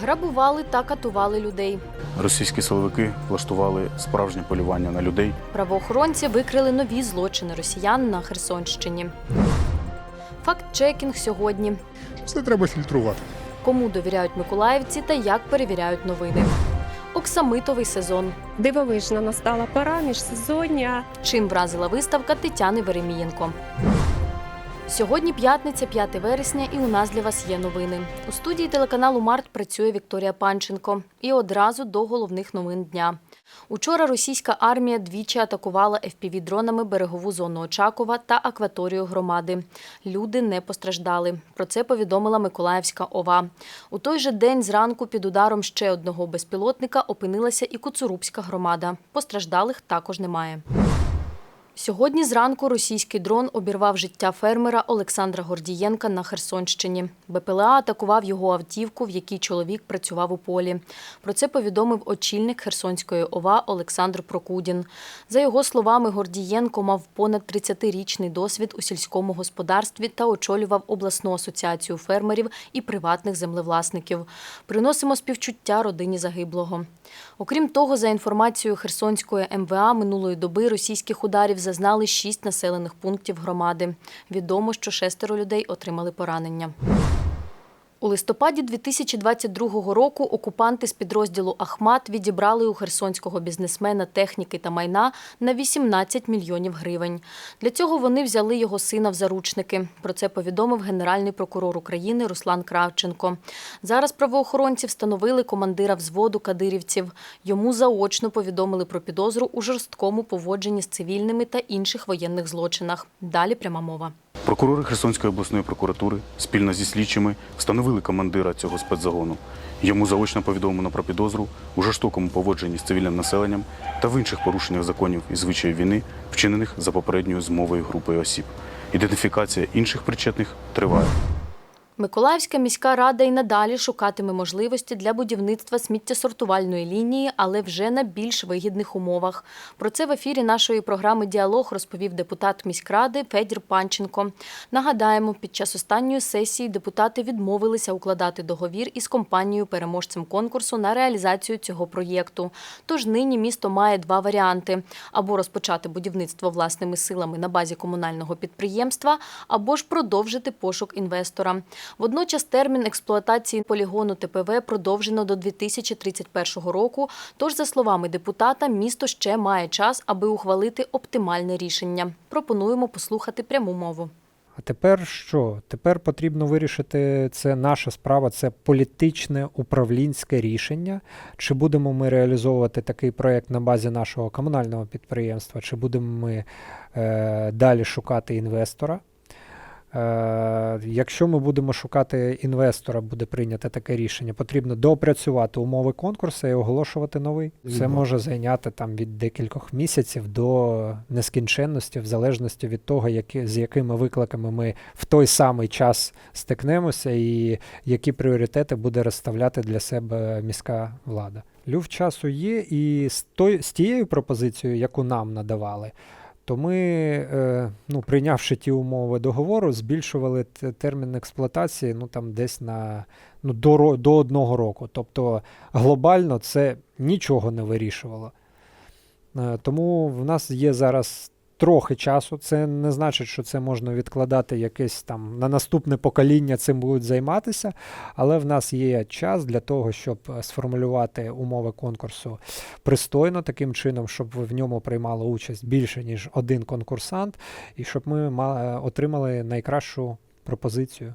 Грабували та катували людей. Російські силовики влаштували справжнє полювання на людей. Правоохоронці викрили нові злочини росіян на Херсонщині. Факт-чекінг сьогодні. Все треба фільтрувати. Кому довіряють миколаївці та як перевіряють новини. Оксамитовий сезон. Дивовижна настала пора міжсезоння. Чим вразила виставка Тетяни Веремієнко. Сьогодні п'ятниця, 5 вересня, і у нас для вас є новини. У студії телеканалу Март працює Вікторія Панченко. І одразу до головних новин дня. Учора російська армія двічі атакувала FPV-дронами берегову зону Очакова та акваторію громади. Люди не постраждали. Про це повідомила Миколаївська ОВА. У той же день зранку під ударом ще одного безпілотника опинилася і Куцурубська громада. Постраждалих також немає. Сьогодні зранку російський дрон обірвав життя фермера Олександра Гордієнка на Херсонщині. БПЛА атакував його автівку, в якій чоловік працював у полі. Про це повідомив очільник Херсонської ОВА Олександр Прокудін. За його словами, Гордієнко мав понад 30-річний досвід у сільському господарстві та очолював обласну асоціацію фермерів і приватних землевласників. Приносимо співчуття родині загиблого. Окрім того, за інформацією Херсонської МВА, минулої доби російських ударів зазнали шість населених пунктів громади. Відомо, що шестеро людей отримали поранення. У листопаді 2022 року окупанти з підрозділу Ахмат відібрали у херсонського бізнесмена техніки та майна на 18 мільйонів гривень. Для цього вони взяли його сина в заручники. Про це повідомив генеральний прокурор України Руслан Кравченко. Зараз правоохоронці встановили командира взводу кадирівців. Йому заочно повідомили про підозру у жорсткому поводженні з цивільними та інших воєнних злочинах. Далі пряма мова. Прокурори Херсонської обласної прокуратури спільно зі слідчими встановили командира цього спецзагону. Йому заочно повідомлено про підозру у жорстокому поводженні з цивільним населенням та в інших порушеннях законів і звичаїв війни, вчинених за попередньою змовою групою осіб. Ідентифікація інших причетних триває. Миколаївська міська рада й надалі шукатиме можливості для будівництва сміттєсортувальної лінії, але вже на більш вигідних умовах. Про це в ефірі нашої програми Діалог розповів депутат міськради Федір Панченко. Нагадаємо, під час останньої сесії депутати відмовилися укладати договір із компанією переможцем конкурсу на реалізацію цього проєкту. Тож нині місто має два варіанти: або розпочати будівництво власними силами на базі комунального підприємства, або ж продовжити пошук інвестора. Водночас термін експлуатації полігону ТПВ продовжено до 2031 року. Тож, за словами депутата, місто ще має час, аби ухвалити оптимальне рішення. Пропонуємо послухати пряму мову. А тепер що? Тепер потрібно вирішити це наша справа, це політичне управлінське рішення. Чи будемо ми реалізовувати такий проєкт на базі нашого комунального підприємства, чи будемо ми е, далі шукати інвестора? Е, якщо ми будемо шукати інвестора, буде прийнято таке рішення, потрібно доопрацювати умови конкурсу і оголошувати новий. Це може зайняти там від декількох місяців до нескінченності, в залежності від того, які, з якими викликами ми в той самий час стикнемося, і які пріоритети буде розставляти для себе міська влада. Люфт часу є, і з, той, з тією пропозицією, яку нам надавали, то ми, е, ну, прийнявши ті умови договору, збільшували термін експлуатації ну, там, десь на, ну, до, до одного року. Тобто глобально це нічого не вирішувало. Е, Тому в нас є зараз трохи часу. Це не значить, що це можна відкладати якесь там на наступне покоління цим будуть займатися, але в нас є час для того, щоб е, сформулювати умови конкурсу пристойно, таким чином, щоб в ньому приймало участь більше, ніж один конкурсант, і щоб ми ма- отримали найкращу пропозицію.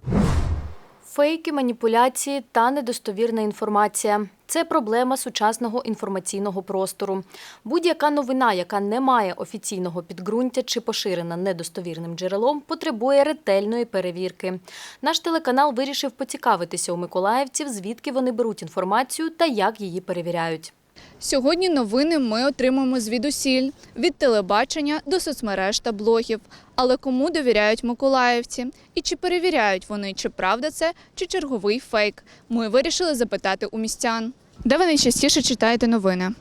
Фейки, маніпуляції та недостовірна інформація це проблема сучасного інформаційного простору. Будь-яка новина, яка не має офіційного підґрунтя чи поширена недостовірним джерелом, потребує ретельної перевірки. Наш телеканал вирішив поцікавитися у миколаївців, звідки вони беруть інформацію та як її перевіряють. Сьогодні новини ми отримуємо звідусіль від телебачення до соцмереж та блогів. Але кому довіряють миколаївці? І чи перевіряють вони, чи правда це, чи черговий фейк? Ми вирішили запитати у містян. Де ви найчастіше читаєте новини?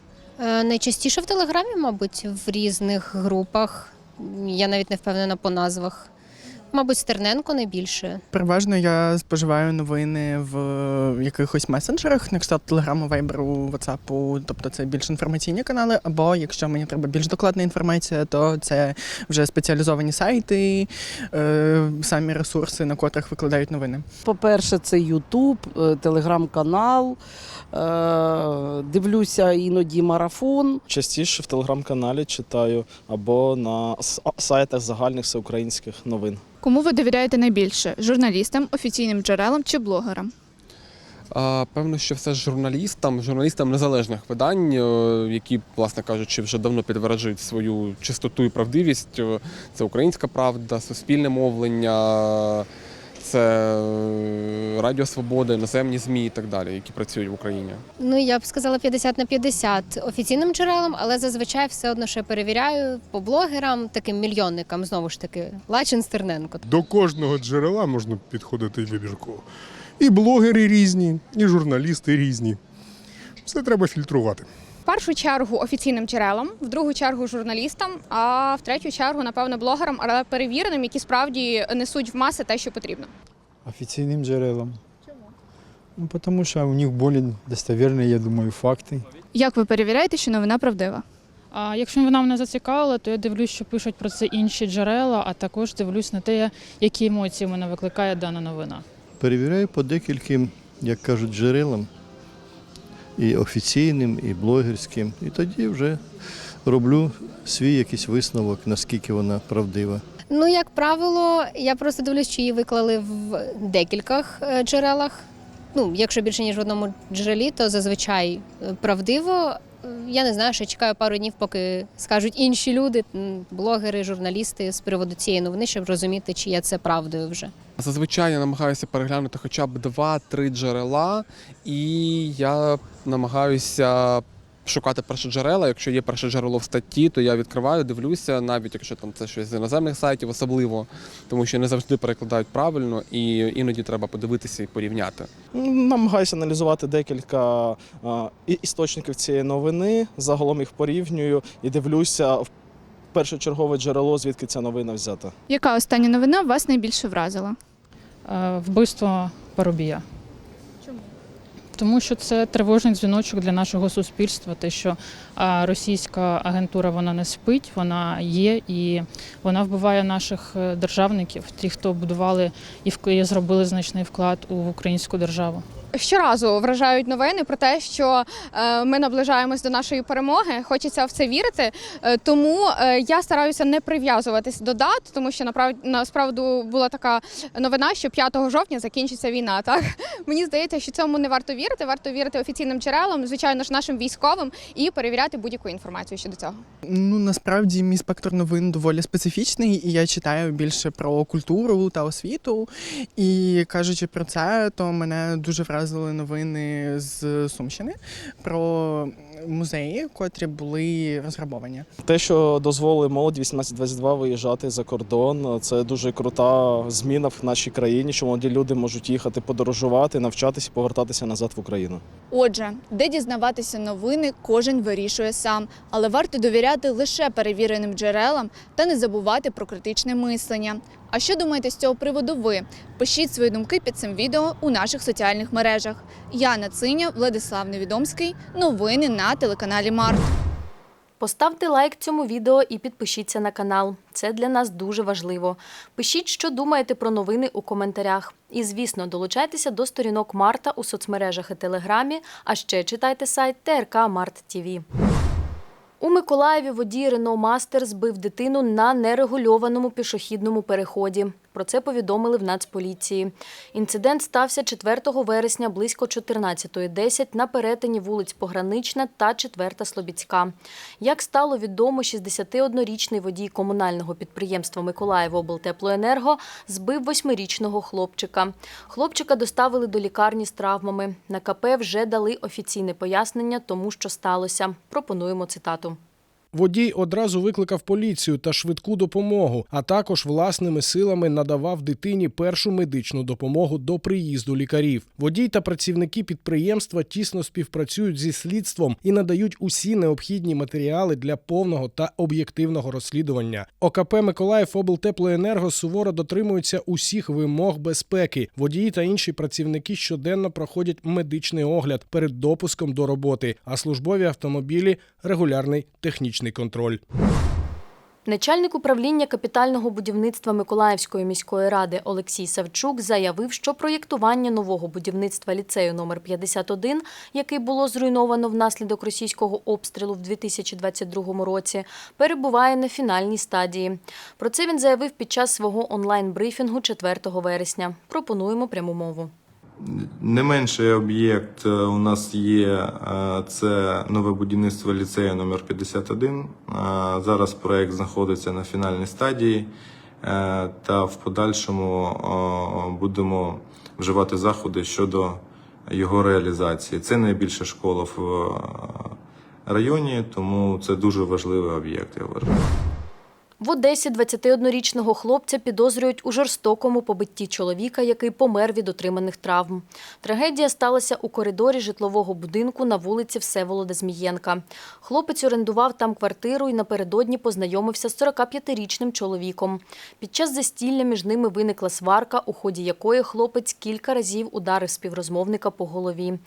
Е, Найчастіше в Телеграмі, мабуть, в різних групах. Я навіть не впевнена по назвах. Мабуть, Стерненко найбільше. Переважно я споживаю новини в якихось месенджерах, на кшталт Телеграму, Вайберу, Ватсапу, тобто це більш інформаційні канали. Або якщо мені треба більш докладна інформація, то це вже спеціалізовані сайти, е, самі ресурси, на котрих викладають новини. По-перше, це Ютуб, е, телеграм-канал. е, Дивлюся іноді марафон. Частіше в телеграм-каналі читаю або на сайтах загальних всеукраїнських новин. Кому ви довіряєте найбільше журналістам, офіційним джерелам чи блогерам? Певно, що все ж журналістам, журналістам незалежних видань, е, які, власне кажучи, вже давно підтверджують свою чистоту і правдивість. Е, Це Українська Правда, суспільне мовлення, це е, Радіо Свобода, іноземні ЗМІ і так далі, які працюють в Україні. Ну я б сказала 50 на 50 офіційним джерелам, але зазвичай все одно ще перевіряю по блогерам, таким мільйонникам, знову ж таки, Лачин Стерненко. До кожного джерела можна підходити вибірково. І блогери різні, і журналісти різні. Все треба фільтрувати. Першу чергу офіційним джерелам, в другу чергу журналістам, а в третю чергу, напевно, блогерам, але перевіреним, які справді несуть в маси те, що потрібно. Офіційним джерелам. Чому? Ну, тому що у них більш достовірні, я думаю, факти. Як ви перевіряєте, що новина правдива? А якщо вона мене зацікавила, то я дивлюсь, що пишуть про це інші джерела, а також дивлюсь на те, які емоції в мене викликає дана новина. Перевіряю по декільким, як кажуть, джерелам, і офіційним, і блогерським. І тоді вже роблю свій якийсь висновок, наскільки вона правдива. Ну, як правило, я просто дивлюсь, чи її виклали в декількох е, джерелах. Ну, якщо більше ніж в одному джерелі, то зазвичай е, правдиво. Я не знаю, що чекаю пару днів, поки скажуть інші люди, блогери, журналісти з приводу цієї новини, щоб розуміти, чи є це правдою вже. Зазвичай я намагаюся переглянути хоча б два-три джерела, і я намагаюся шукати перше джерела. Якщо є перше джерело в статті, то я відкриваю, дивлюся, навіть якщо там це щось з іноземних сайтів, особливо, тому що не завжди перекладають правильно, і іноді треба подивитися і порівняти. Намагаюся аналізувати декілька а, істочників цієї новини, загалом їх порівнюю і дивлюся в першочергове джерело, звідки ця новина взята. Яка остання новина вас найбільше вразила? Е, Вбивство Парубія. Тому що це тривожний дзвіночок для нашого суспільства, те, що російська агентура вона не спить, вона є і вона вбиває наших е, державників, ті, хто будували і зробили значний вклад у українську державу. Щоразу вражають новини про те, що е, ми наближаємось до нашої перемоги. Хочеться в це вірити. Е, тому е, я стараюся не прив'язуватись до дат, тому що насправді була така новина, що 5 жовтня закінчиться війна. Так мені здається, що цьому не варто вірити. Варто вірити офіційним джерелам, звичайно ж, нашим військовим, і перевіряти будь-яку інформацію щодо цього. Ну насправді мій спектр новин доволі специфічний, і я читаю більше про культуру та освіту. І кажучи про це, то мене дуже вразили новини з Сумщини про музеї, котрі були розграбовані. Те, що дозволили молоді 18-22 виїжджати за кордон, це дуже крута зміна в нашій країні, що молоді люди можуть їхати подорожувати, навчатися повертатися назад в Україну. Отже, де дізнаватися новини, кожен вирішує сам, але варто довіряти лише перевіреним джерелам та не забувати про критичне мислення. А що думаєте з цього приводу ви? Пишіть свої думки під цим відео у наших соціальних мережах. Яна Циня, Владислав Невідомський. Новини на телеканалі Март. Поставте лайк цьому відео і підпишіться на канал. Це для нас дуже важливо. Пишіть, що думаєте про новини у коментарях. І, звісно, долучайтеся до сторінок Марта у соцмережах і Телеграмі, а ще читайте сайт ТРК Март ТІВІ. У Миколаєві водій Рено Мастер збив дитину на нерегульованому пішохідному переході. Про це повідомили в Нацполіції. Інцидент стався 4 вересня близько 14.10 на перетині вулиць Погранична та 4 Слобідська. Як стало відомо, 61-річний водій комунального підприємства Миколаївоблтеплоенерго збив восьмирічного хлопчика. Хлопчика доставили до лікарні з травмами. На КП вже дали офіційне пояснення тому, що сталося. Пропонуємо цитату. Водій одразу викликав поліцію та швидку допомогу, а також власними силами надавав дитині першу медичну допомогу до приїзду лікарів. Водій та працівники підприємства тісно співпрацюють зі слідством і надають усі необхідні матеріали для повного та об'єктивного розслідування. ОКП Миколаїв облтеплоенерго суворо дотримуються усіх вимог безпеки. Водії та інші працівники щоденно проходять медичний огляд перед допуском до роботи, а службові автомобілі регулярний технічний контроль. Начальник управління капітального будівництва Миколаївської міської ради Олексій Савчук заявив, що проєктування нового будівництва ліцею номер 51, який було зруйновано внаслідок російського обстрілу в 2022 році, перебуває на фінальній стадії. Про це він заявив під час свого онлайн-брифінгу 4 вересня. Пропонуємо пряму мову. Не менший об'єкт е, у нас є е, це нове будівництво ліцею номер 51. Е, Зараз проект знаходиться на фінальній стадії, та в подальшому будемо вживати заходи щодо його реалізації. Це найбільша школа в районі, тому це дуже важливий об'єкт. Я вважаю. В Одесі 21-річного хлопця підозрюють у жорстокому побитті чоловіка, який помер від отриманих травм. Трагедія сталася у коридорі житлового будинку на вулиці Всеволода Змієнка. Хлопець орендував там квартиру і напередодні познайомився з 45-річним чоловіком. Під час застілля між ними виникла сварка, у ході якої хлопець кілька разів ударив співрозмовника по голові.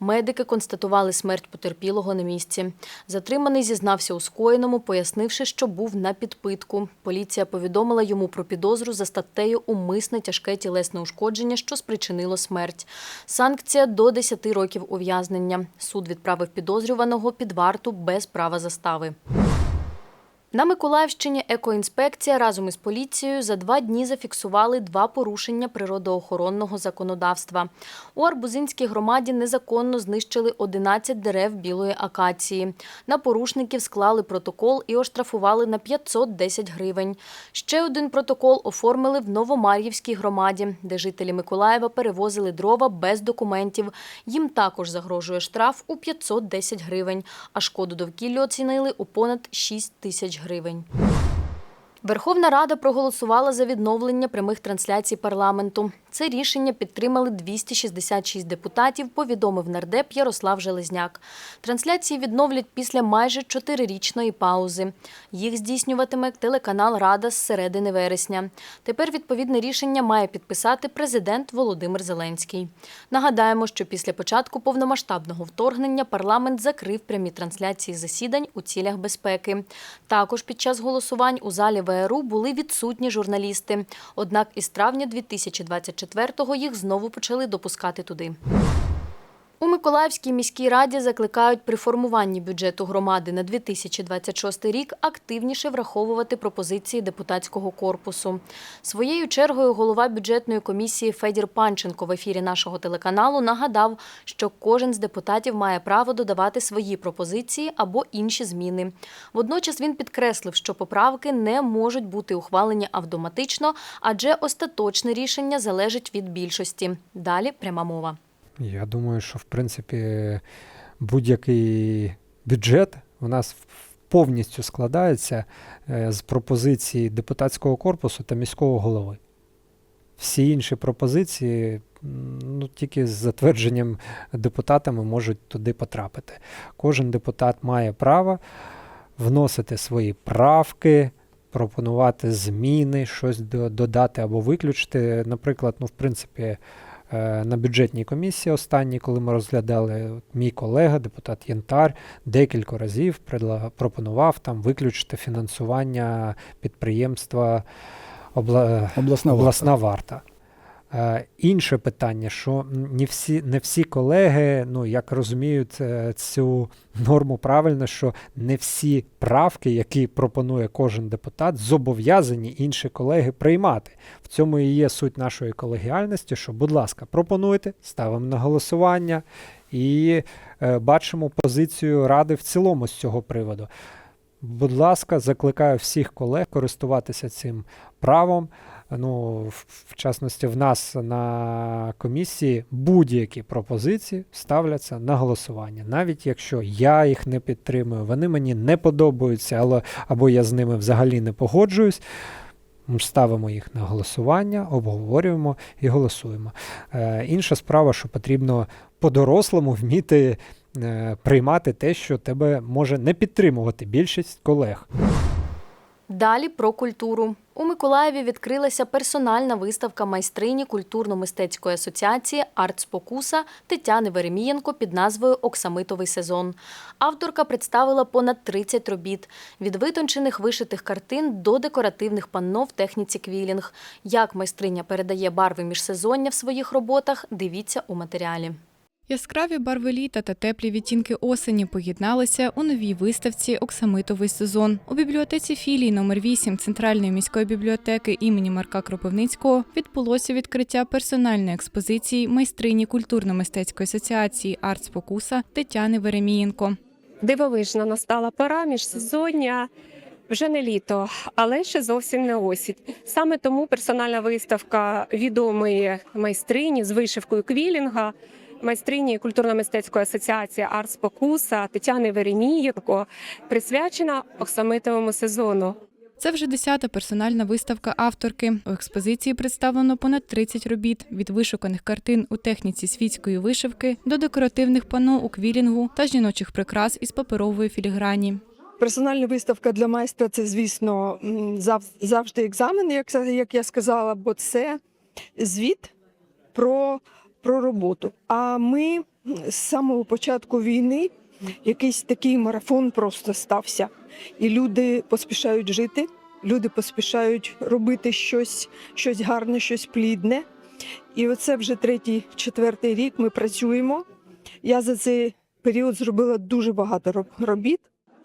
Медики констатували смерть потерпілого на місці. Затриманий зізнався у скоєному, пояснивши, що був на підпитку. Поліція повідомила йому про підозру за статтею «Умисне тяжке тілесне ушкодження, що спричинило смерть». Санкція до 10 років ув'язнення. Суд відправив підозрюваного під варту без права застави. На Миколаївщині екоінспекція разом із поліцією за два дні зафіксували два порушення природоохоронного законодавства. У Арбузинській громаді незаконно знищили 11 дерев білої акації. На порушників склали протокол і оштрафували на 510 гривень. Ще один протокол оформили в Новомар'ївській громаді, де жителі Миколаєва перевозили дрова без документів. Їм також загрожує штраф у 510 гривень, а шкоду довкіллю оцінили у понад 6 тисяч гривень. Верховна Рада проголосувала за відновлення прямих трансляцій парламенту. Це рішення підтримали 266 депутатів, повідомив нардеп Ярослав Железняк. Трансляції відновлять після майже чотирирічної паузи. Їх здійснюватиме телеканал Рада з середини вересня. Тепер відповідне рішення має підписати президент Володимир Зеленський. Нагадаємо, що після початку повномасштабного вторгнення парламент закрив прямі трансляції засідань у цілях безпеки. Також під час голосувань у залі ВРУ були відсутні журналісти. Однак із травня 2024-го їх знову почали допускати туди. У Миколаївській міській раді закликають при формуванні бюджету громади на 2026 рік активніше враховувати пропозиції депутатського корпусу. Своєю чергою голова бюджетної комісії Федір Панченко в ефірі нашого телеканалу нагадав, що кожен з депутатів має право додавати свої пропозиції або інші зміни. Водночас він підкреслив, що поправки не можуть бути ухвалені автоматично, адже остаточне рішення залежить від більшості. Далі пряма мова. Я думаю, що в принципі будь-який бюджет у нас повністю складається е, з пропозицій депутатського корпусу та міського голови. Всі інші пропозиції ну, тільки з затвердженням депутатами можуть туди потрапити. Кожен депутат має право вносити свої правки, пропонувати зміни, щось додати або виключити. Наприклад, ну, в принципі, на бюджетній комісії останній, коли ми розглядали, от мій колега, депутат Янтар, декілька разів пропонував там виключити фінансування підприємства обла... Обласна варта. обласна варта. Е, інше питання, що не всі, не всі колеги, ну як розуміють е, цю норму правильно, що не всі правки, які пропонує кожен депутат, зобов'язані інші колеги приймати. В цьому і є суть нашої колегіальності, що, будь ласка, пропонуйте, ставимо на голосування і е, бачимо позицію ради в цілому з цього приводу. Будь ласка, закликаю всіх колег користуватися цим правом. Ну, в, частності, в нас на комісії будь-які пропозиції ставляться на голосування. Навіть якщо я їх не підтримую, вони мені не подобаються, але, або я з ними взагалі не погоджуюсь. Ставимо їх на голосування, обговорюємо і голосуємо. Е, інша справа, що потрібно по-дорослому вміти е, приймати те, що тебе може не підтримувати більшість колег. Далі про культуру. У Миколаєві відкрилася персональна виставка майстрині культурно-мистецької асоціації «Артспокуса» Тетяни Веремієнко під назвою Оксамитовий сезон. Авторка представила понад 30 робіт від витончених вишитих картин до декоративних панно в техніці квілінг. Як майстриня передає барви міжсезоння в своїх роботах, дивіться у матеріалі. Яскраві барви літа та теплі відтінки осені поєдналися у новій виставці Оксамитовий сезон. У бібліотеці філії номер 8 Центральної міської бібліотеки імені Марка Кропивницького відбулося відкриття персональної експозиції майстрині культурно-мистецької асоціації «Артспокуса» Тетяни Веремієнко. Дивовижна настала пора міжсезоння. Вже не літо, але ще зовсім не осінь. Саме тому персональна виставка відомої майстрині з вишивкою квілінга, майстрині культурно-мистецької асоціації Арт Спокуса Тетяни Веремієнко присвячена оксамитовому сезону. Це вже десята персональна виставка авторки. У експозиції представлено понад 30 робіт від вишуканих картин у техніці світської вишивки до декоративних пано у квілінгу та жіночих прикрас із паперової філіграні. Персональна виставка для майстра це, звісно, завжди екзамен, як я сказала, бо це звіт про, про роботу. А ми з самого початку війни якийсь такий марафон просто стався. І люди поспішають жити, люди поспішають робити щось, щось гарне, щось плідне. І оце вже третій, четвертий рік ми працюємо. Я за цей період зробила дуже багато робіт.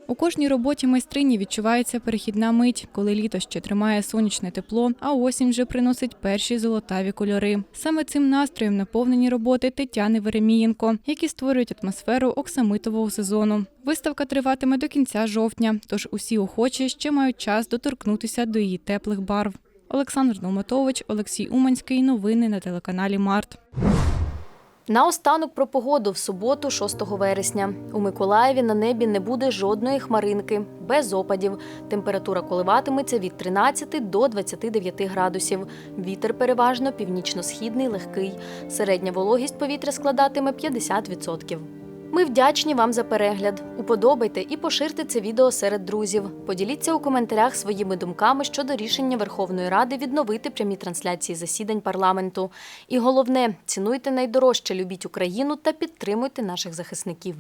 У кожній роботі майстрині відчувається перехідна мить, коли літо ще тримає сонячне тепло, а осінь вже приносить перші золотаві кольори. Саме цим настроєм наповнені роботи Тетяни Веремієнко, які створюють атмосферу оксамитового сезону. Виставка триватиме до кінця жовтня, тож усі охочі ще мають час доторкнутися до її теплих барв. Олександр Долматович, Олексій Уманський. Новини на телеканалі Март. Наостанок про погоду в суботу, 6 вересня. У Миколаєві на небі не буде жодної хмаринки, без опадів. Температура коливатиметься від 13 до 29 градусів. Вітер переважно північно-східний, легкий. Середня вологість повітря складатиме 50%. Ми вдячні вам за перегляд. Уподобайте і поширте це відео серед друзів. Поділіться у коментарях своїми думками щодо рішення Верховної Ради відновити прямі трансляції засідань парламенту. І головне, цінуйте найдорожче, любіть Україну та підтримуйте наших захисників.